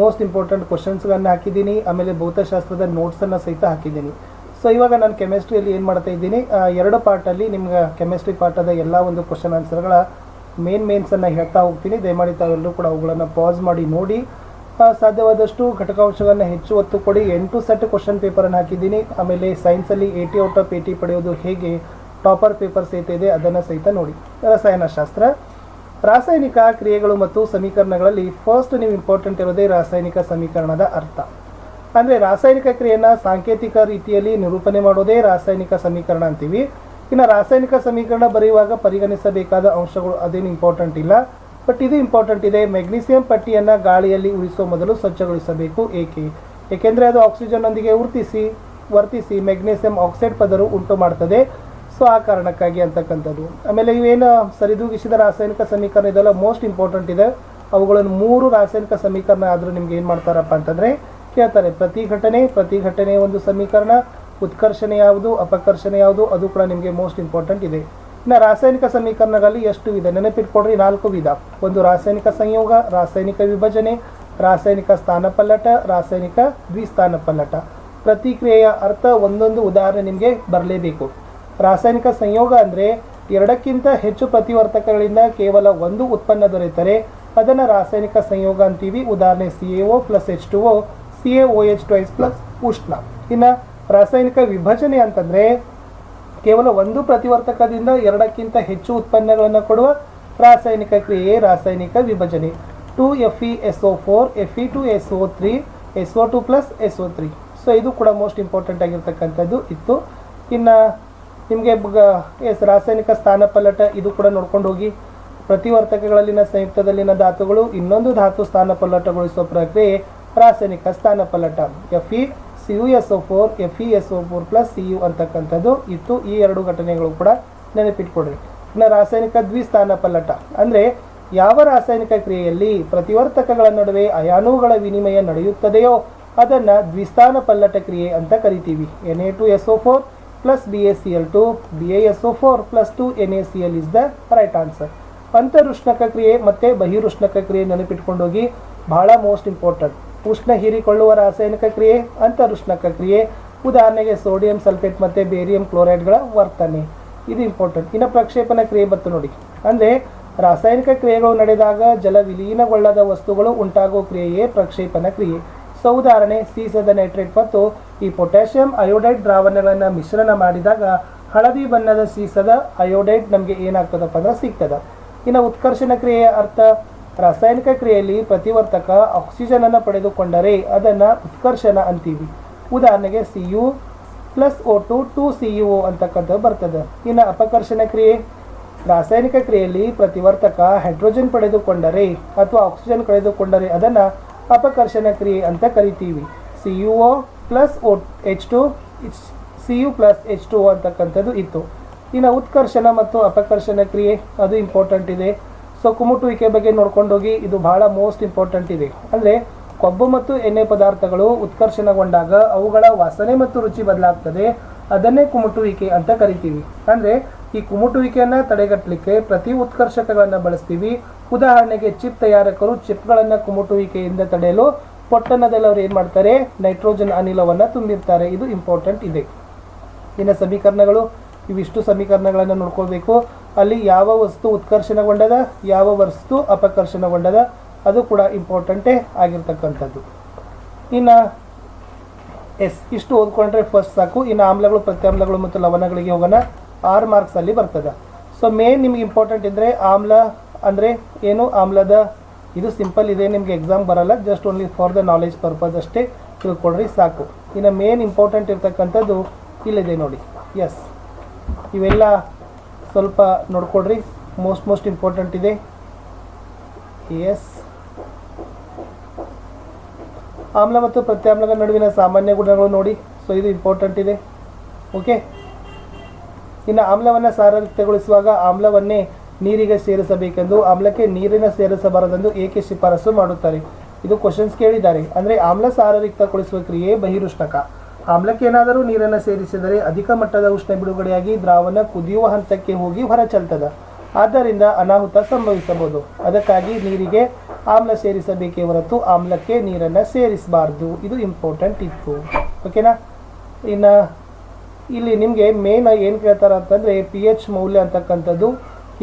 Most important ಕ್ವಶನ್ಸ್ಗಳನ್ನು ಹಾಕಿದ್ದೀನಿ. ಆಮೇಲೆ ಭೌತಶಾಸ್ತ್ರದ ನೋಟ್ಸನ್ನು ಸಹಿತ ಹಾಕಿದ್ದೀನಿ. ಸೊ ಇವಾಗ ನಾನು ಕೆಮಿಸ್ಟ್ರಿಯಲ್ಲಿ ಏನು ಮಾಡ್ತಾ ಇದ್ದೀನಿ? ಎರಡು ಪಾರ್ಟಲ್ಲಿ ನಿಮ್ಗೆ ಕೆಮಿಸ್ಟ್ರಿ ಪಾಠದ ಎಲ್ಲ ಒಂದು ಕ್ವಶನ್ ಆನ್ಸರ್ಗಳ ಮೇನ್ ಮೇನ್ಸನ್ನು ಹೇಳ್ತಾ ಹೋಗ್ತೀನಿ. ದಯಮಾಡಿ ತಾವೆಲ್ಲರೂ ಕೂಡ ಅವುಗಳನ್ನು ಪಾಸ್ ಮಾಡಿ, ನೋಡಿ. ಸಾಧ್ಯವಾದಷ್ಟು ಘಟಕಾಂಶಗಳನ್ನು ಹೆಚ್ಚು ಒತ್ತು ಕೊಡಿ. ಎಂಟು ಸೆಟ್ ಕ್ವಶನ್ ಪೇಪರನ್ನು ಹಾಕಿದ್ದೀನಿ. ಆಮೇಲೆ ಸೈನ್ಸಲ್ಲಿ ಏಯ್ಟಿ ಔಟ್ ಆಫ್ ಏಯ್ಟಿ ಪಡೆಯೋದು ಹೇಗೆ? ಟಾಪರ್ ಪೇಪರ್ ಸಹಿತ ಇದೆ, ಅದನ್ನು ಸಹಿತ ನೋಡಿ. ರಸಾಯನಶಾಸ್ತ್ರ. ರಾಸಾಯನಿಕ ಕ್ರಿಯೆಗಳು ಮತ್ತು ಸಮೀಕರಣಗಳಲ್ಲಿ ಫಸ್ಟ್ ನೀವು ಇಂಪಾರ್ಟೆಂಟ್ ಇರೋದೇ ರಾಸಾಯನಿಕ ಸಮೀಕರಣದ ಅರ್ಥ. ಅಂದರೆ ರಾಸಾಯನಿಕ ಕ್ರಿಯೆಯನ್ನು ಸಾಂಕೇತಿಕ ರೀತಿಯಲ್ಲಿ ನಿರೂಪಣೆ ಮಾಡೋದೇ ರಾಸಾಯನಿಕ ಸಮೀಕರಣ ಅಂತೀವಿ. ಇನ್ನು ರಾಸಾಯನಿಕ ಸಮೀಕರಣ ಬರೆಯುವಾಗ ಪರಿಗಣಿಸಬೇಕಾದ ಅಂಶಗಳು ಅದೇನು ಇಂಪಾರ್ಟೆಂಟ್ ಇಲ್ಲ. ಬಟ್ ಇದು ಇಂಪಾರ್ಟೆಂಟ್ ಇದೆ. ಮೆಗ್ನೀಸಿಯಂ ಪಟ್ಟಿಯನ್ನು ಗಾಳಿಯಲ್ಲಿ ಉಳಿಸುವ ಮೊದಲು ಸ್ವಚ್ಛಗೊಳಿಸಬೇಕು ಏಕೆ? ಏಕೆಂದರೆ ಅದು ಆಕ್ಸಿಜನ್ನೊಂದಿಗೆ ಉರ್ತಿಸಿ, ವರ್ತಿಸಿ ಮೆಗ್ನೀಸಿಯಂ ಆಕ್ಸೈಡ್ ಪದರು ಉಂಟು ಮಾಡ್ತದೆ ಸೊ ಆ ಕಾರಣಕ್ಕಾಗಿ ಅಂತಕ್ಕಂಥದ್ದು. ಆಮೇಲೆ ಇವೇನು ಸರಿದೂಗಿಸಿದ ರಾಸಾಯನಿಕ ಸಮೀಕರಣ ಇದೆಲ್ಲ ಮೋಸ್ಟ್ ಇಂಪಾರ್ಟೆಂಟ್ ಇದೆ. ಅವುಗಳನ್ನು ಮೂರು ರಾಸಾಯನಿಕ ಸಮೀಕರಣ ಆದರೂ ನಿಮ್ಗೆ ಏನು ಮಾಡ್ತಾರಪ್ಪ ಅಂತಂದರೆ, ಕೇಳ್ತಾರೆ ಪ್ರತಿಘಟನೆ ಪ್ರತಿಘಟನೆ ಒಂದು ಸಮೀಕರಣ, ಉತ್ಕರ್ಷಣೆ ಯಾವುದು, ಅಪಕರ್ಷಣೆ ಯಾವುದು, ಅದು ಕೂಡ ನಿಮಗೆ ಮೋಸ್ಟ್ ಇಂಪಾರ್ಟೆಂಟ್ ಇದೆ. ಇನ್ನು ರಾಸಾಯನಿಕ ಸಮೀಕರಣಗಳಲ್ಲಿ ಎಷ್ಟು ವಿಧ? ನೆನಪಿಟ್ಕೊಡ್ರಿ ನಾಲ್ಕು ವಿಧ. ಒಂದು ರಾಸಾಯನಿಕ ಸಂಯೋಗ, ರಾಸಾಯನಿಕ ವಿಭಜನೆ, ರಾಸಾಯನಿಕ ಸ್ಥಾನಪಲ್ಲಟ, ರಾಸಾಯನಿಕ ದ್ವಿಸ್ಥಾನಪಲ್ಲಟ. ಪ್ರತಿಕ್ರಿಯೆಯ ಅರ್ಥ ಒಂದೊಂದು ಉದಾಹರಣೆ ನಿಮಗೆ ಬರಲೇಬೇಕು. ರಾಸಾಯನಿಕ ಸಂಯೋಗ ಅಂದರೆ ಎರಡಕ್ಕಿಂತ ಹೆಚ್ಚು ಪ್ರತಿವರ್ತಕಗಳಿಂದ ಕೇವಲ ಒಂದು ಉತ್ಪನ್ನ ದೊರೆತರೆ. ಅದನ್ನು ರಾಸಾಯನಿಕ ಸಂಯೋಗ ಅಂತೀವಿ. ಉದಾಹರಣೆ C A O plus H two O C A O H two plus ಉಷ್ಣ. ಇನ್ನು ರಾಸಾಯನಿಕ ವಿಭಜನೆ ಅಂತಂದರೆ ಕೇವಲ ಒಂದು ಪ್ರತಿವರ್ತಕದಿಂದ ಎರಡಕ್ಕಿಂತ ಹೆಚ್ಚು ಉತ್ಪನ್ನಗಳನ್ನು ಕೊಡುವ ರಾಸಾಯನಿಕ ಕ್ರಿಯೆ, ರಾಸಾಯನಿಕ ವಿಭಜನೆ. Two F E S O four F E two S O three S O two plus S O three so ಇದು ಕೂಡ ಮೋಸ್ಟ್ ಇಂಪಾರ್ಟೆಂಟ್ ಆಗಿರ್ತಕ್ಕಂಥದ್ದು ಇತ್ತು. ಇನ್ನು ನಿಮಗೆ ಎಸ್, ರಾಸಾಯನಿಕ ಸ್ಥಾನಪಲ್ಲಟ ಇದು ಕೂಡ ನೋಡ್ಕೊಂಡು ಹೋಗಿ. ಪ್ರತಿವರ್ತಕಗಳಲ್ಲಿನ ಸಂಯುಕ್ತದಲ್ಲಿನ ಧಾತುಗಳು, ಇನ್ನೊಂದು ಧಾತು ಸ್ಥಾನಪಲ್ಲಟಗೊಳಿಸುವ ಪ್ರಕ್ರಿಯೆ ರಾಸಾಯನಿಕ ಸ್ಥಾನಪಲ್ಲಟ F E C U S O four F E S O four plus C U ಅಂತಕ್ಕಂಥದ್ದು. ಇತ್ತು ಈ ಎರಡು ಘಟನೆಗಳು ಕೂಡ ನೆನಪಿಟ್ಕೊಡ್ರಿ ಇನ್ನು ರಾಸಾಯನಿಕ ದ್ವಿಸ್ಥಾನ ಪಲ್ಲಟ. ಅಂದರೆ ಯಾವ ರಾಸಾಯನಿಕ ಕ್ರಿಯೆಯಲ್ಲಿ ಪ್ರತಿವರ್ತಕಗಳ ನಡುವೆ ಅಯಾನುಗಳ ವಿನಿಮಯ ನಡೆಯುತ್ತದೆಯೋ ಅದನ್ನು ದ್ವಿಸ್ಥಾನ ಪಲ್ಲಟ ಕ್ರಿಯೆ ಅಂತ ಕರಿತೀವಿ. N A two S O four plus B A C L two B A S O four plus two N A C L is the right answer ಅಂತರುಷ್ಣಕ ಕ್ರಿಯೆ ಮತ್ತು ಬಹಿರುಷ್ಣಕ ಕ್ರಿಯೆ ನೆನಪಿಟ್ಕೊಂಡೋಗಿ ಬಹಳ ಮೋಸ್ಟ್ ಇಂಪಾರ್ಟೆಂಟ್ ಉಷ್ಣ ಹೀರಿಕೊಳ್ಳುವ ರಾಸಾಯನಿಕ ಕ್ರಿಯೆ, ಅಂತರುಷ್ಣಕ ಕ್ರಿಯೆ, ಉದಾಹರಣೆಗೆ ಸೋಡಿಯಂ ಸಲ್ಫೇಟ್ ಮತ್ತು ಬೇರಿಯಂ ಕ್ಲೋರೈಡ್ಗಳ ವರ್ತನೆ. ಇದು ಇಂಪಾರ್ಟೆಂಟ್ ಇನ್ನು ಪ್ರಕ್ಷೇಪಣ ಕ್ರಿಯೆ ಬತ್ತು ನೋಡಿ. ಅಂದರೆ ರಾಸಾಯನಿಕ ಕ್ರಿಯೆಗಳು ನಡೆದಾಗ ಜಲ ವಿಲೀನಗೊಳ್ಳದ ವಸ್ತುಗಳು ಉಂಟಾಗುವ ಕ್ರಿಯೆಯೇ ಪ್ರಕ್ಷೇಪಣ ಕ್ರಿಯೆ. ಸೊ ಉದಾಹರಣೆ ಸೀಸದ ನೈಟ್ರೇಟ್ ಮತ್ತು ಈ ಪೊಟ್ಯಾಷಿಯಂ ಅಯೋಡೈಡ್ ದ್ರಾವಣಗಳನ್ನು ಮಿಶ್ರಣ ಮಾಡಿದಾಗ ಹಳದಿ ಬಣ್ಣದ ಸೀಸದ ಅಯೋಡೈಡ್ ನಮಗೆ ಏನಾಗ್ತದಪ್ಪ ಅಂದ್ರೆ ಸಿಗ್ತದ. ಇನ್ನು ಉತ್ಕರ್ಷಣ ಕ್ರಿಯೆಯ ಅರ್ಥ, ರಾಸಾಯನಿಕ ಕ್ರಿಯೆಯಲ್ಲಿ ಪ್ರತಿವರ್ತಕ ಆಕ್ಸಿಜನ್ ಅನ್ನು ಪಡೆದುಕೊಂಡರೆ ಅದನ್ನು ಉತ್ಕರ್ಷಣ ಅಂತೀವಿ. ಉದಾಹರಣೆಗೆ C U plus O two two C U ಅಂತಕ್ಕಂಥದ್ದು ಬರ್ತದೆ. ಇನ್ನು ಅಪಕರ್ಷಣ ಕ್ರಿಯೆ, ರಾಸಾಯನಿಕ ಕ್ರಿಯೆಯಲ್ಲಿ ಪ್ರತಿವರ್ತಕ ಹೈಡ್ರೋಜನ್ ಪಡೆದುಕೊಂಡರೆ ಅಥವಾ ಆಕ್ಸಿಜನ್ ಕಳೆದುಕೊಂಡರೆ ಅದನ್ನು ಅಪಕರ್ಷಣ ಕ್ರಿಯೆ ಅಂತ ಕರಿತೀವಿ. C U O plus O H two C U plus H two ಅಂತಕ್ಕಂಥದ್ದು ಇತ್ತು. ಇನ್ನು ಉತ್ಕರ್ಷಣ ಮತ್ತು ಅಪಕರ್ಷಣ ಕ್ರಿಯೆ, ಅದು ಇಂಪಾರ್ಟೆಂಟ್ ಇದೆ. ಸೊ ಕುಮುಟುವಿಕೆ ಬಗ್ಗೆ ನೋಡ್ಕೊಂಡೋಗಿ ಇದು ಬಹಳ ಮೋಸ್ಟ್ ಇಂಪಾರ್ಟೆಂಟ್ ಇದೆ. ಅಂದರೆ, ಕೊಬ್ಬು ಮತ್ತು ಎಣ್ಣೆ ಪದಾರ್ಥಗಳು ಉತ್ಕರ್ಷಣಗೊಂಡಾಗ ಅವುಗಳ ವಾಸನೆ ಮತ್ತು ರುಚಿ ಬದಲಾಗ್ತದೆ. ಅದನ್ನೇ ಕುಮುಟುವಿಕೆ ಅಂತ ಕರಿತೀವಿ. ಅಂದರೆ, ಈ ಕುಮುಟುವಿಕೆಯನ್ನು ತಡೆಗಟ್ಟಲಿಕ್ಕೆ ಪ್ರತಿ ಉತ್ಕರ್ಷಕಗಳನ್ನು ಬಳಸ್ತೀವಿ. ಉದಾಹರಣೆಗೆ, ಚಿಪ್ ತಯಾರಕರು ಚಿಪ್ಗಳನ್ನು ಕುಮುಟುವಿಕೆಯಿಂದ ತಡೆಯಲು ಪೊಟ್ಟಣದಲ್ಲಿ ಅವ್ರು ಏನು ಮಾಡ್ತಾರೆ? ನೈಟ್ರೋಜನ್ ಅನಿಲವನ್ನು ತುಂಬಿರ್ತಾರೆ. ಇದು ಇಂಪಾರ್ಟೆಂಟ್ ಇದೆ. ಇನ್ನು ಸಮೀಕರಣಗಳು, ಇವಿಷ್ಟು ಸಮೀಕರಣಗಳನ್ನು ನೋಡ್ಕೊಳ್ಬೇಕು. ಅಲ್ಲಿ ಯಾವ ವಸ್ತು ಉತ್ಕರ್ಷಣಗೊಂಡದ? ಯಾವ ವಸ್ತು ಅಪಕರ್ಷಣಗೊಂಡದ? ಅದು ಕೂಡ ಇಂಪಾರ್ಟೆಂಟೇ ಆಗಿರ್ತಕ್ಕಂಥದ್ದು. ಇನ್ನು, ಎಸ್, ಇಷ್ಟು ಓದ್ಕೊಂಡ್ರೆ ಫಸ್ಟ್ ಸಾಕು. ಇನ್ನು ಆಮ್ಲಗಳು, ಪ್ರತ್ಯಾಮ್ಲಗಳು ಮತ್ತು ಲವಣಗಳಿಗೆ ಹೋಗೋಣ. ಆರು ಮಾರ್ಕ್ಸಲ್ಲಿ ಬರ್ತದೆ. ಸೊ ಮೇನ್ ನಿಮ್ಗೆ ಇಂಪಾರ್ಟೆಂಟ್ ಇದ್ದರೆ ಆಮ್ಲ ಅಂದರೆ ಏನು? ಆಮ್ಲದ ಇದು ಸಿಂಪಲ್ ಇದೆ, ನಿಮಗೆ ಎಕ್ಸಾಮ್ ಬರಲ್ಲ just only for the knowledge purpose ಅಷ್ಟೇ ತಿಳ್ಕೊಳ್ರಿ, ಸಾಕು. ಇನ್ನು ಮೇನ್ ಇಂಪಾರ್ಟೆಂಟ್ ಇರ್ತಕ್ಕಂಥದ್ದು ಇಲ್ಲಿದೆ ನೋಡಿ. ಎಸ್ ಇವೆಲ್ಲ ಸ್ವಲ್ಪ ನೋಡ್ಕೊಳ್ರಿ ಮೋಸ್ಟ್ ಮೋಸ್ಟ್ ಇಂಪಾರ್ಟೆಂಟ್ ಇದೆ. ಎಸ್ ಆಮ್ಲ ಮತ್ತು ಪ್ರತ್ಯಾಮ್ಲಗಳ ನಡುವಿನ ಸಾಮಾನ್ಯ ಗುಣಗಳು ನೋಡಿ ಸೊ ಇದು ಇಂಪಾರ್ಟೆಂಟ್ ಇದೆ. ಓಕೆ ಇನ್ನು ಆಮ್ಲವನ್ನು ಸಾರಯುಕ್ತಗೊಳಿಸುವಾಗ ಆಮ್ಲವನ್ನೇ ನೀರಿಗೆ ಸೇರಿಸಬೇಕೆಂದು, ಆಮ್ಲಕ್ಕೆ ನೀರಿನ ಸೇರಿಸಬಾರದೆಂದು ಏಕೆ ಶಿಫಾರಸು ಮಾಡುತ್ತಾರೆ? ಇದು ಕ್ವಶನ್ಸ್ ಕೇಳಿದ್ದಾರೆ. ಅಂದರೆ ಆಮ್ಲ ಸಾರರಿಕ್ತಗೊಳಿಸುವ ಕ್ರಿಯೆ ಬಹಿರುಷ್ಣಕ. ಆಮ್ಲಕ್ಕೆ ಏನಾದರೂ ನೀರನ್ನು ಸೇರಿಸಿದರೆ ಅಧಿಕ ಮಟ್ಟದ ಉಷ್ಣ ಬಿಡುಗಡೆಯಾಗಿ ದ್ರಾವಣ ಕುದಿಯುವ ಹಂತಕ್ಕೆ ಹೋಗಿ ಹೊರ ಚೆಲ್ತದ ಆದ್ದರಿಂದ ಅನಾಹುತ ಸಂಭವಿಸಬಹುದು. ಅದಕ್ಕಾಗಿ ನೀರಿಗೆ ಆಮ್ಲ ಸೇರಿಸಬೇಕೇ ಹೊರತು ಆಮ್ಲಕ್ಕೆ ನೀರನ್ನು ಸೇರಿಸಬಾರ್ದು. ಇದು ಇಂಪಾರ್ಟೆಂಟ್ ಇತ್ತು ಓಕೆನಾ ಇನ್ನು, ಇಲ್ಲಿ ನಿಮಗೆ ಮೇನ್ ಏನು ಕೇಳ್ತಾರೆ ಅಂತಂದರೆ ಪಿ ಎಚ್ ಮೌಲ್ಯ ಅಂತಕ್ಕಂಥದ್ದು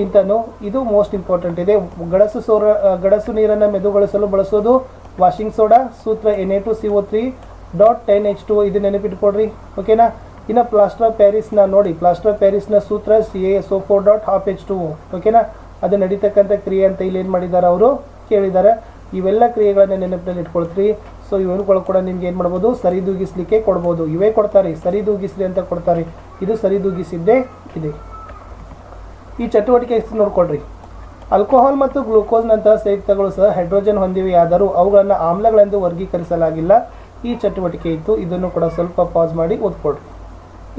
ಇಂತನೂ ಇದು ಮೋಸ್ಟ್ ಇಂಪಾರ್ಟೆಂಟ್ ಇದೆ. ಗಡಸು ಸೋರ ಗಡಸು ನೀರನ್ನು ಮೆದುಗೊಳಿಸಲು ಬಳಸೋದು ವಾಷಿಂಗ್ ಸೋಡಾ ಸೂತ್ರ N A two C O three dot ten H two ಇದು ನೆನಪಿಟ್ಕೊಡ್ರಿ ಓಕೆನಾ ಇನ್ನು ಪ್ಲಾಸ್ಟರ್ ಆಫ್ ಪ್ಯಾರಿಸ್ನ ನೋಡಿ. ಪ್ಲಾಸ್ಟರ್ ಆಫ್ ಪ್ಯಾರಿಸ್ನ ಸೂತ್ರ C A S O four dot half H two ಓಕೆನಾ ಅದು ನಡೀತಕ್ಕಂಥ ಕ್ರಿಯೆ ಅಂತ ಇಲ್ಲಿ ಏನು ಮಾಡಿದ್ದಾರೆ ಅವರು? ಕೇಳಿದ್ದಾರೆ ಇವೆಲ್ಲ ಕ್ರಿಯೆಗಳನ್ನು ನೆನಪಿನಲ್ಲಿ ಇಟ್ಕೊಳ್ತೀರಿ. ಸೊ ಇವನು ಕೂಡ ನಿಮ್ಗೆ ಏನು ಮಾಡ್ಬೋದು? ಸರಿದೂಗಿಸ್ಲಿಕ್ಕೆ ಕೊಡ್ಬೋದು. ಇವೇ ಕೊಡ್ತಾರೆ. ಸರಿದೂಗಿಸ್ರಿ ಅಂತ ಕೊಡ್ತಾರೆ. ಇದು ಸರಿದೂಗಿಸಿದ್ದೇ ಇದೆ. ಈ ಚಟುವಟಿಕೆ ನೋಡ್ಕೊಳ್ರಿ. ಆಲ್ಕೋಹಾಲ್ ಮತ್ತು ಗ್ಲೂಕೋಸ್ನಂತಹ ಸಂಯುಕ್ತಗಳು ಸಹ ಹೈಡ್ರೋಜನ್ ಹೊಂದಿವೆಯಾದರೂ ಅವುಗಳನ್ನು ಆಮ್ಲಗಳೆಂದು ವರ್ಗೀಕರಿಸಲಾಗಿಲ್ಲ. ಈ ಚಟುವಟಿಕೆ ಇತ್ತು. ಇದನ್ನು ಕೂಡ ಸ್ವಲ್ಪ ಪಾಸ್ ಮಾಡಿ ಓದ್ಕೊಡ್ರಿ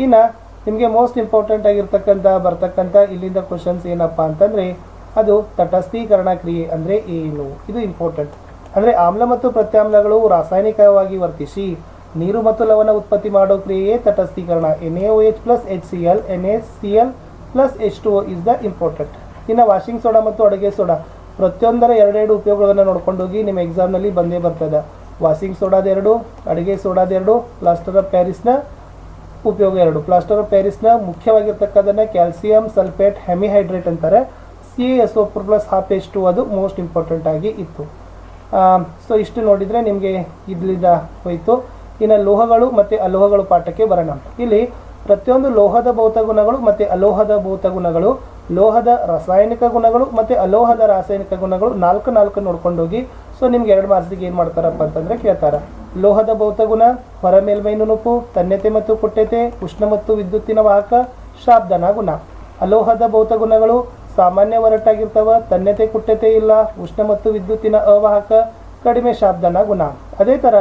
ಇನ್ನು ನಿಮಗೆ ಮೋಸ್ಟ್ ಇಂಪಾರ್ಟೆಂಟ್ ಆಗಿರ್ತಕ್ಕಂಥ, ಬರ್ತಕ್ಕಂಥ ಇಲ್ಲಿಂದ ಕ್ವಶನ್ಸ್ ಏನಪ್ಪ ಅಂತಂದರೆ, ಅದು ತಟಸ್ಥೀಕರಣ ಕ್ರಿಯೆ ಅಂದರೆ ಏನು? ಇದು ಇಂಪಾರ್ಟೆಂಟ್ ಅಂದರೆ ಆಮ್ಲ ಮತ್ತು ಪ್ರತ್ಯಾಮ್ಲಗಳು ರಾಸಾಯನಿಕವಾಗಿ ವರ್ತಿಸಿ ನೀರು ಮತ್ತು ಲವಣ ಉತ್ಪತ್ತಿ ಮಾಡೋ ಕ್ರಿಯೆಯೇ ತಟಸ್ಥೀಕರಣ. N A H plus H C L N A C L plus H two is the important ಇನ್ನು ವಾಷಿಂಗ್ ಸೋಡಾ ಮತ್ತು ಅಡುಗೆ ಸೋಡಾ ಪ್ರತಿಯೊಂದರ ಎರಡೆರಡು ಉಪಯೋಗಗಳನ್ನು ನೋಡ್ಕೊಂಡು ಹೋಗಿ ನಿಮ್ಮ ಎಕ್ಸಾಮ್ನಲ್ಲಿ ಬಂದೇ ಬರ್ತದೆ. ವಾಷಿಂಗ್ ಸೋಡಾದ ಎರಡು, ಅಡುಗೆ ಸೋಡಾದ ಎರಡು ಪ್ಲಾಸ್ಟರ್ ಆಫ್ ಪ್ಯಾರಿಸ್ನ ಉಪಯೋಗ ಎರಡು. ಪ್ಲಾಸ್ಟರ್ ಆಫ್ ಪ್ಯಾರಿಸ್ನ ಮುಖ್ಯವಾಗಿರ್ತಕ್ಕಂಥದನ್ನ ಕ್ಯಾಲ್ಸಿಯಂ ಸಲ್ಫೇಟ್ ಹೆಮಿಹೈಡ್ರೇಟ್ ಅಂತಾರೆ. C S O plus half H two ಅದು ಮೋಸ್ಟ್ ಇಂಪಾರ್ಟೆಂಟ್ ಆಗಿ ಇತ್ತು. ಸೊ ಇಷ್ಟು ನೋಡಿದರೆ ನಿಮಗೆ ಇದರಿಂದ ಹೋಯಿತು. ಇನ್ನು ಲೋಹಗಳು ಮತ್ತು ಅಲೋಹಗಳು ಪಾಠಕ್ಕೆ ಬರೋಣ. ಇಲ್ಲಿ ಪ್ರತಿಯೊಂದು ಲೋಹದ ಭೌತ ಗುಣಗಳು ಮತ್ತು ಅಲೋಹದ ಭೌತ ಗುಣಗಳು, ಲೋಹದ ರಾಸಾಯನಿಕ ಗುಣಗಳು ಮತ್ತು ಅಲೋಹದ ರಾಸಾಯನಿಕ ಗುಣಗಳು ನಾಲ್ಕು ನಾಲ್ಕು ನೋಡ್ಕೊಂಡೋಗಿ ಸೊ ನಿಮ್ಗೆ ಎರಡು ಮಾರ್ಕ್ಸಿಗೆ ಏನು ಮಾಡ್ತಾರಪ್ಪ ಅಂತಂದರೆ ಕೇಳ್ತಾರೆ. ಲೋಹದ ಭೌತ ಗುಣ, ಹೊರ ಮೇಲ್ಮೈ ನುಣುಪು ತನ್ಯತೆ ಮತ್ತು ಕುಟ್ಯತೆ ಉಷ್ಣ ಮತ್ತು ವಿದ್ಯುತ್ತಿನ ವಾಹಕ, ಶಾಬ್ದನ ಗುಣ. ಅಲೋಹದ ಭೌತ ಗುಣಗಳು, ಸಾಮಾನ್ಯ ಒರಟಾಗಿರ್ತವ, ತನ್ಯತೆ ಕುಟ್ಯತೆ ಇಲ್ಲ, ಉಷ್ಣ ಮತ್ತು ವಿದ್ಯುತ್ತಿನ ಅವಾಹಕ, ಕಡಿಮೆ ಶಾಬ್ದನ ಗುಣ. ಅದೇ ಥರ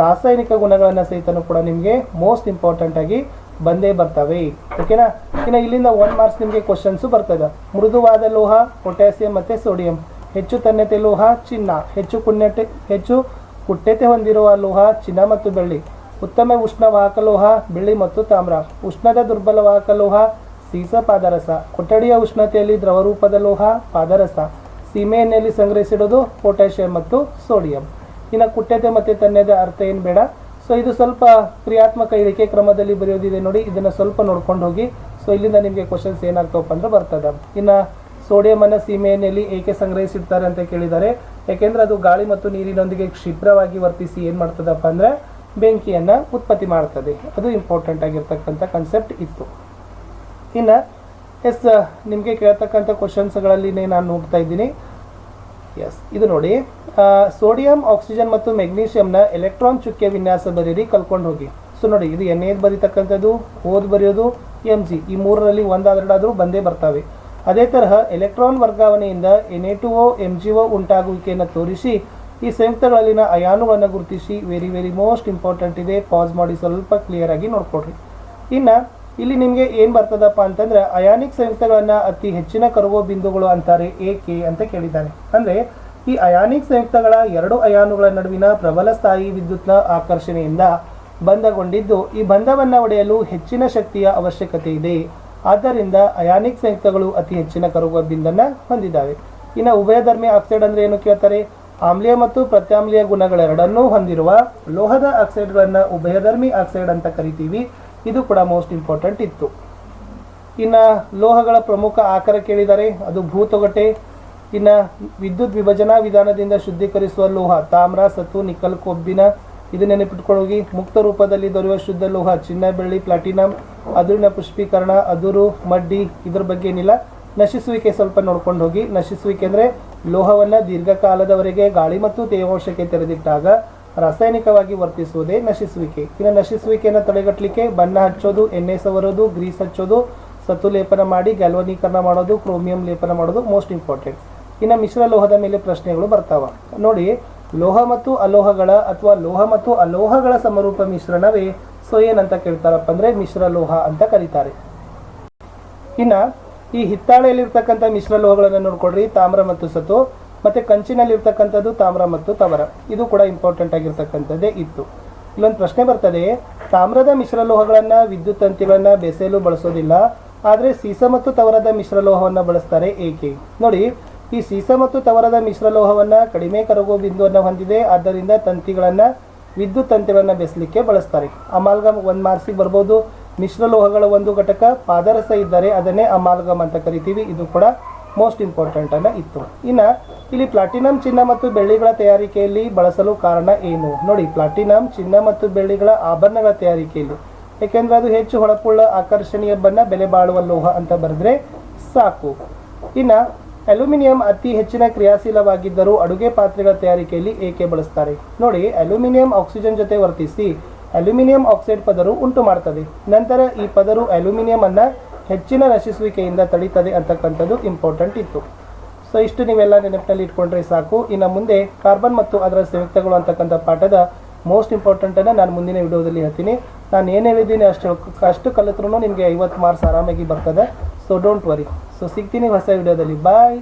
ರಾಸಾಯನಿಕ ಗುಣಗಳನ್ನು ಸಹಿತನೂ ಕೂಡ ನಿಮಗೆ ಮೋಸ್ಟ್ ಇಂಪಾರ್ಟೆಂಟ್ ಆಗಿ ಬಂದೇ ಬರ್ತವೆ. ಓಕೆನಾ? ಇನ್ನು ಇಲ್ಲಿಂದ ಒನ್ ಮಾರ್ಕ್ಸ್ ನಿಮಗೆ ಕ್ವಶನ್ಸು ಬರ್ತದೆ. ಮೃದುವಾದ ಲೋಹ ಪೊಟ್ಯಾಸಿಯಂ ಮತ್ತು ಸೋಡಿಯಂ ಹೆಚ್ಚು ತನ್ನತೆ ಲೋಹ, ಚಿನ್ನ. ಹೆಚ್ಚು ಕುಣ್ಯತೆ ಹೆಚ್ಚು ಕುಟ್ಯತೆ ಹೊಂದಿರುವ ಲೋಹ, ಚಿನ್ನ ಮತ್ತು ಬೆಳ್ಳಿ. ಉತ್ತಮ ಉಷ್ಣವಾಹಕ ಲೋಹ, ಬೆಳ್ಳಿ ಮತ್ತು ತಾಮ್ರ. ಉಷ್ಣದ ದುರ್ಬಲವಾಹಕ ಲೋಹ, ಸೀಸ, ಪಾದರಸ. ಕೊಠಡಿಯ ಉಷ್ಣತೆಯಲ್ಲಿ ದ್ರವರೂಪದ ಲೋಹ, ಪಾದರಸ. ಸೀಮೆಎಣ್ಣೆಯಲ್ಲಿ ಸಂಗ್ರಹಿಸಿಡೋದು ಪೊಟ್ಯಾಷಿಯಂ ಮತ್ತು ಸೋಡಿಯಂ ಇನ್ನು ಕುಟ್ಯತೆ ಮತ್ತು ತನ್ಯದ ಅರ್ಥ ಏನು ಬೇಡ? ಸೊ ಇದು ಸ್ವಲ್ಪ ಕ್ರಿಯಾತ್ಮಕ ಇಳಿಕೆ ಕ್ರಮದಲ್ಲಿ ಬರೆಯೋದಿದೆ ನೋಡಿ. ಇದನ್ನು ಸ್ವಲ್ಪ ನೋಡ್ಕೊಂಡು ಹೋಗಿ. ಸೊ ಇಲ್ಲಿಂದ ನಿಮಗೆ ಕ್ವಶನ್ಸ್ ಏನಾಗ್ತವಪ್ಪ ಅಂದ್ರೆ ಬರ್ತದೆ. ಇನ್ನು ಸೋಡಿಯಮನ್ನು ಸೀಮೆಎಣ್ಣೆಯಲ್ಲಿ ಏಕೆ ಸಂಗ್ರಹಿಸಿಡ್ತಾರೆ ಅಂತ ಕೇಳಿದ್ದಾರೆ. ಯಾಕೆಂದರೆ ಅದು ಗಾಳಿ ಮತ್ತು ನೀರಿನೊಂದಿಗೆ ಕ್ಷಿಪ್ರವಾಗಿ ವರ್ತಿಸಿ ಏನು ಮಾಡ್ತದಪ್ಪ ಅಂದರೆ ಬೆಂಕಿಯನ್ನು ಉತ್ಪತ್ತಿ ಮಾಡ್ತದೆ. ಅದು ಇಂಪಾರ್ಟೆಂಟ್ ಆಗಿರ್ತಕ್ಕಂಥ ಕನ್ಸೆಪ್ಟ್ ಇತ್ತು. ಇನ್ನು ಎಸ್ ನಿಮಗೆ ಕೇಳ್ತಕ್ಕಂಥ ಕ್ವಶನ್ಸ್ಗಳಲ್ಲಿ ನಾನು ನೋಡ್ತಾ ಇದ್ದೀನಿ. ಎಸ್ ಇದು ನೋಡಿ ಸೋಡಿಯಂ ಆಕ್ಸಿಜನ್ ಮತ್ತು ಮೆಗ್ನೀಷಿಯಂನ ಎಲೆಕ್ಟ್ರಾನ್ ಚುಕ್ಕೆ ವಿನ್ಯಾಸ ಬರೀರಿ ಕಲ್ಕೊಂಡು ಹೋಗಿ. ಸೊ ನೋಡಿ, ಇದು ಎನ್ ಎದ್ ಬರೀತಕ್ಕಂಥದ್ದು ಓದ್ ಬರೆಯೋದು ಎಂ ಜಿ ಈ ಮೂರರಲ್ಲಿ ಒಂದಾದ್ರೂ ಬಂದೇ ಬರ್ತಾವೆ. ಅದೇ ತರಹ electron ವರ್ಗಾವಣೆಯಿಂದ N A two O M G O ಉಂಟಾಗುವಿಕೆಯನ್ನು ತೋರಿಸಿ, ಈ ಸಂಯುಕ್ತಗಳಲ್ಲಿನ ಅಯಾನುಗಳನ್ನು ಗುರುತಿಸಿ ವೆರಿ ವೆರಿ ಮೋಸ್ಟ್ ಇಂಪಾರ್ಟೆಂಟ್ ಇದೆ. ಪಾಸ್ ಮಾಡಿ ಸ್ವಲ್ಪ ಕ್ಲಿಯರ್ ಆಗಿ ನೋಡ್ಕೊಡ್ರಿ ಇನ್ನು ಇಲ್ಲಿ ನಿಮಗೆ ಏನು ಬರ್ತದಪ್ಪ ಅಂತಂದ್ರೆ ಅಯಾನಿಕ್ ಸಂಯುಕ್ತಗಳನ್ನು ಅತಿ ಹೆಚ್ಚಿನ ಕರಗುವ ಬಿಂದುಗಳು ಅಂತಾರೆ ಏಕೆ ಅಂತ ಕೇಳಿದ್ದಾನೆ. ಅಂದರೆ ಈ ಅಯಾನಿಕ್ ಸಂಯುಕ್ತಗಳ ಎರಡು ಅಯಾನುಗಳ ನಡುವಿನ ಪ್ರಬಲ ಸ್ಥಾಯಿ ವಿದ್ಯುತ್ನ ಆಕರ್ಷಣೆಯಿಂದ ಬಂಧಗೊಂಡಿದ್ದು ಈ ಬಂಧವನ್ನು ಒಡೆಯಲು ಹೆಚ್ಚಿನ ಶಕ್ತಿಯ ಅವಶ್ಯಕತೆ ಇದೆ. ಆದ್ದರಿಂದ ಅಯಾನಿಕ್ ಸಂಯುಕ್ತಗಳು ಅತಿ ಹೆಚ್ಚಿನ ಕರಗುವ ಬಿಂದನ್ನು ಹೊಂದಿದ್ದಾವೆ. ಇನ್ನು ಉಭಯಧರ್ಮಿ ಆಕ್ಸೈಡ್ ಅಂದ್ರೆ ಏನು ಕೇಳ್ತಾರೆ? ಆಮ್ಲೀಯ ಮತ್ತು ಪ್ರತ್ಯಾಮ್ಲೀಯ ಗುಣಗಳೆರಡನ್ನೂ ಹೊಂದಿರುವ ಲೋಹದ ಆಕ್ಸೈಡ್ಗಳನ್ನು ಉಭಯಧರ್ಮಿ ಆಕ್ಸೈಡ್ ಅಂತ ಕರಿತೀವಿ. ಇದು ಕೂಡ ಮೋಸ್ಟ್ ಇಂಪಾರ್ಟೆಂಟ್ ಇತ್ತು. ಇನ್ನು ಲೋಹಗಳ ಪ್ರಮುಖ ಆಕಾರ ಕೇಳಿದರೆ ಅದು ಭೂತೊಗಟೆ. ಇನ್ನು ವಿದ್ಯುತ್ ವಿಭಜನಾ ವಿಧಾನದಿಂದ ಶುದ್ಧೀಕರಿಸುವ ಲೋಹ, ತಾಮ್ರ ಸತು ನಿಕಲ್, ಕೊಬ್ಬಿನ ಇದು ನೆನಪಿಟ್ಕೊಳ್ಳೋಗಿ ಮುಕ್ತ ರೂಪದಲ್ಲಿ ದೊರೆಯುವ ಶುದ್ಧ ಲೋಹ, ಚಿನ್ನ, ಬೆಳ್ಳಿ, ಪ್ಲಾಟಿನಂ, ಅದುರಿನ ಪುಷ್ಪೀಕರಣ, ಅದುರು, ಮಡ್ಡಿ ಇದ್ರ ಬಗ್ಗೆ ಏನಿಲ್ಲ. ನಶಿಸುವಿಕೆ ಸ್ವಲ್ಪ ನೋಡ್ಕೊಂಡು ಹೋಗಿ. ನಶಿಸುವಿಕೆ ಅಂದರೆ ಲೋಹವನ್ನು ದೀರ್ಘಕಾಲದವರೆಗೆ ಗಾಳಿ ಮತ್ತು ತೇವಾಂಶಕ್ಕೆ ತೆರೆದಿಟ್ಟಾಗ ರಾಸಾಯನಿಕವಾಗಿ ವರ್ತಿಸುವುದೇ ನಶಿಸುವಿಕೆ. ಇನ್ನು ನಶಿಸುವಿಕೆಯನ್ನು ತಡೆಗಟ್ಟಲಿಕ್ಕೆ ಬಣ್ಣ ಹಚ್ಚೋದು, ಎಣ್ಣೆ ಸವರೋದು, ಗ್ರೀಸ್ ಹಚ್ಚೋದು ಸತು ಲೇಪನ ಮಾಡಿ ಗ್ಯಾಲ್ವನೀಕರಣ ಮಾಡೋದು ಕ್ರೋಮಿಯಂ ಲೇಪನ ಮಾಡೋದು ಮೋಸ್ಟ್ ಇಂಪಾರ್ಟೆಂಟ್ ಇನ್ನು ಮಿಶ್ರ ಲೋಹದ ಮೇಲೆ ಪ್ರಶ್ನೆಗಳು ಬರ್ತಾವ. ನೋಡಿ, ಲೋಹ ಮತ್ತು ಅಲೋಹಗಳ ಅಥವಾ ಲೋಹ ಮತ್ತು ಅಲೋಹಗಳ ಸಮರೂಪ ಮಿಶ್ರಣವೇ ಸೊ ಅಂತ ಕೇಳ್ತಾರಪ್ಪ ಅಂದರೆ ಮಿಶ್ರ ಲೋಹ ಅಂತ ಕರೀತಾರೆ. ಇನ್ನು ಈ ಹಿತ್ತಾಳೆಯಲ್ಲಿರ್ತಕ್ಕಂಥ ಮಿಶ್ರ ಲೋಹಗಳನ್ನು ನೋಡ್ಕೊಡ್ರಿ ತಾಮ್ರ ಮತ್ತು ಸತು ಮತ್ತೆ ಕಂಚಿನಲ್ಲಿರ್ತಕ್ಕಂಥದ್ದು ತಾಮ್ರ ಮತ್ತು ತವರ. ಇದು ಕೂಡ ಇಂಪಾರ್ಟೆಂಟ್ ಆಗಿರ್ತಕ್ಕಂಥದ್ದೇ ಇತ್ತು. ಇಲ್ಲೊಂದು ಪ್ರಶ್ನೆ ಬರ್ತದೆ, ತಾಮ್ರದ ಮಿಶ್ರ ಲೋಹಗಳನ್ನು ವಿದ್ಯುತ್ ತಂತಿಗಳನ್ನು ಬೆಸೆಯಲು ಬಳಸೋದಿಲ್ಲ, ಆದರೆ ಸೀಸ ಮತ್ತು ತವರದ ಮಿಶ್ರಲೋಹವನ್ನು ಬಳಸ್ತಾರೆ ಏಕೆ? ನೋಡಿ, ಈ ಸೀಸ ಮತ್ತು ತವರದ ಮಿಶ್ರಲೋಹವನ್ನು ಕಡಿಮೆ ಕರಗೋ ಬಿಂದುವನ್ನು ಹೊಂದಿದೆ, ಆದ್ದರಿಂದ ತಂತಿಗಳನ್ನು ವಿದ್ಯುತ್ ತಂತಿಗಳನ್ನು ಬೆಸಲಿಕ್ಕೆ ಬಳಸ್ತಾರೆ. ಅಮಾಲ್ಗಮ್ ಒಂದು ಮಾರ್ಕ್ಸಿಗೆ ಬರ್ಬೋದು. ಮಿಶ್ರಲೋಹಗಳ ಒಂದು ಘಟಕ ಪಾದರಸ ಇದ್ದರೆ ಅದನ್ನೇ ಅಮಾಲ್ಗಮ್ ಅಂತ ಕರಿತೀವಿ. ಇದು ಕೂಡ ಮೋಸ್ಟ್ ಇಂಪಾರ್ಟೆಂಟ್ ಅನ್ನ ಇತ್ತು. ಇನ್ನು ಇಲ್ಲಿ ಪ್ಲಾಟಿನಂ ಚಿನ್ನ ಮತ್ತು ಬೆಳ್ಳಿಗಳ ತಯಾರಿಕೆಯಲ್ಲಿ ಬಳಸಲು ಕಾರಣ ಏನು? ನೋಡಿ ಪ್ಲಾಟಿನಂ ಚಿನ್ನ ಮತ್ತು ಬೆಳ್ಳಿಗಳ ಆಭರಣಗಳ ತಯಾರಿಕೆಯಲ್ಲಿ. ಏಕೆಂದರೆ ಅದು ಹೆಚ್ಚು ಹೊಳಪುಳ್ಳ, ಆಕರ್ಷಣೀಯ ಬಣ್ಣ, ಬೆಲೆ ಬಾಳುವ ಲೋಹ ಅಂತ ಬರೆದ್ರೆ ಸಾಕು. ಇನ್ನು ಅಲ್ಯೂಮಿನಿಯಂ ಅತಿ ಹೆಚ್ಚಿನ ಕ್ರಿಯಾಶೀಲವಾಗಿದ್ದರೂ ಅಡುಗೆ ಪಾತ್ರೆಗಳ ತಯಾರಿಕೆಯಲ್ಲಿ ಏಕೆ ಬಳಸ್ತಾರೆ? ನೋಡಿ, ಅಲ್ಯೂಮಿನಿಯಂ ಆಕ್ಸಿಜನ್ ಜೊತೆ ವರ್ತಿಸಿ ಅಲ್ಯೂಮಿನಿಯಂ ಆಕ್ಸೈಡ್ ಪದರು ಉಂಟು ಮಾಡ್ತದೆ ನಂತರ ಈ ಪದರು ಅಲ್ಯೂಮಿನಿಯಂ ಅನ್ನ ಹೆಚ್ಚಿನ ನಶಿಸುವಿಕೆಯಿಂದ ತಡೀತದೆ ಅಂತಕ್ಕಂಥದ್ದು ಇಂಪಾರ್ಟೆಂಟ್ ಇತ್ತು. ಸೊ ಇಷ್ಟು ನೀವೆಲ್ಲ ನೆನಪಿನಲ್ಲಿ ಇಟ್ಕೊಂಡ್ರೆ ಸಾಕು. ಇನ್ನು ಮುಂದೆ ಕಾರ್ಬನ್ ಮತ್ತು ಅದರ ಸಂಯುಕ್ತಗಳು ಅಂತಕ್ಕಂಥ ಪಾಠದ ಮೋಸ್ಟ್ ಇಂಪಾರ್ಟೆಂಟನ್ನು ನಾನು ಮುಂದಿನ ವಿಡಿಯೋದಲ್ಲಿ ಹೇಳ್ತೀನಿ. ನಾನು ಏನು ಹೇಳಿದ್ದೀನಿ ಅಷ್ಟು ಅಷ್ಟು ಕಲಿತ್ರೂ ನಿಮಗೆ ಐವತ್ತು ಮಾರ್ಕ್ಸ್ ಆರಾಮಾಗಿ ಬರ್ತದೆ. ಸೊ ಡೋಂಟ್ ವರಿ ಸೊ ಸಿಗ್ತೀನಿ ಹೊಸ ವಿಡಿಯೋದಲ್ಲಿ. ಬಾಯ್